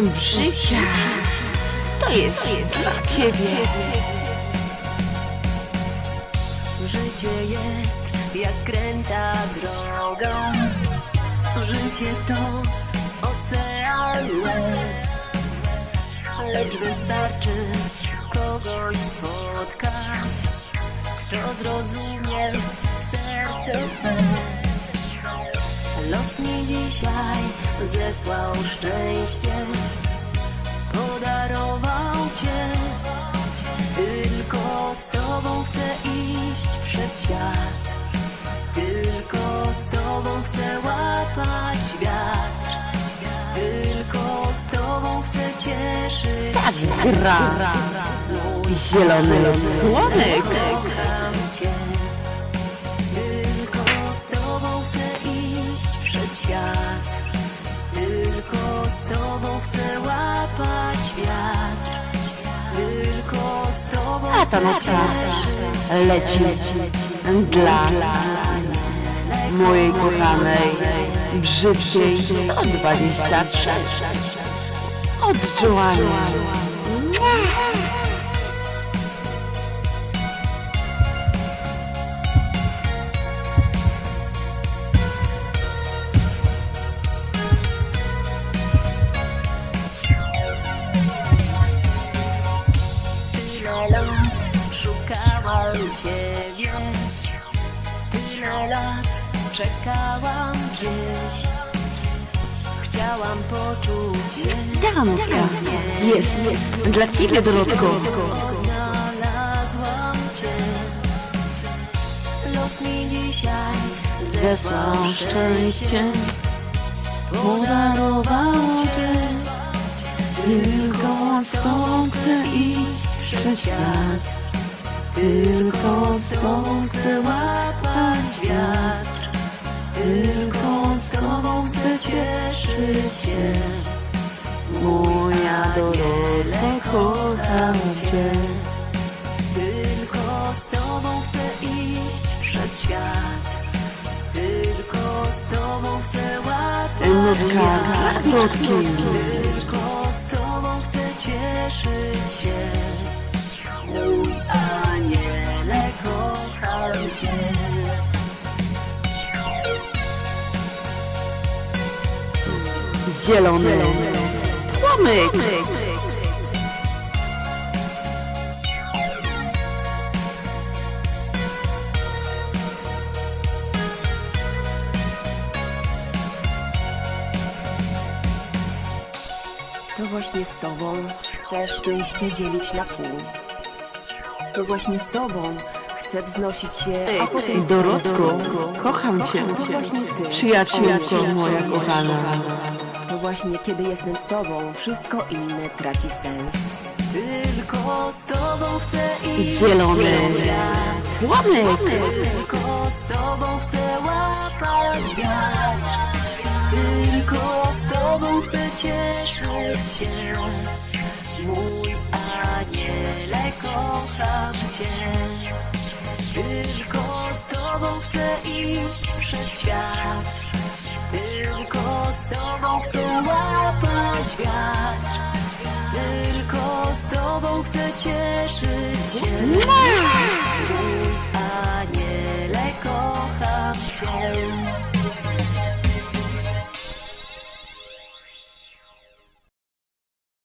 Życia. To jest dla ciebie. Życie jest jak kręta droga Życie to ocean łez Lecz wystarczy kogoś spotkać Kto zrozumie serce Los mi dzisiaj zesłał szczęście cię. Tylko z tobą chcę iść przez świat. Tylko z tobą chcę łapać wiatr. Tylko z tobą chcę cieszyć Tak gra. Zielony cię. Tylko z tobą chcę iść przez świat. Tylko z tobą chcę łapać wiatr z tobą A ta noc chcę cieszyć się leci dla mojej kochanej brzydkiej 123 od szukałam ciebie. Tyle lat czekałam gdzieś. Chciałam poczuć się Danka jest dla ciebie, Dorotko. Odnalazłam cię. Los mi dzisiaj zesłał szczęście szczęście, Podarował cię. Tylko tobą chcę iść przez świat Tylko z tobą chcę łapać wiatr? Tylko z tobą chcę cieszyć się. Moja Dorotko, kocham cię. Tylko z tobą chcę iść przez świat. Tylko z tobą chcę łapać wiatr. Tylko z tobą chcę cieszyć się. Mój Zielony płomek. To właśnie z tobą chcę szczęście dzielić na pół To właśnie z tobą chcę wznosić się, a potem Dorotko, kocham cię. To właśnie ty Przyjaciółko moja kochana. Właśnie kiedy jestem z tobą, wszystko inne traci sens. Tylko z tobą chcę iść Zielony przez świat. płomek. Tylko z tobą chcę łapać wiatr. Tylko z tobą chcę cieszyć się. Mój aniele, kocham cię. Tylko z tobą chcę iść przez świat. Tylko z tobą chcę łapać wiatr. Tylko z tobą chcę cieszyć się. Mój aniele, kocham cię.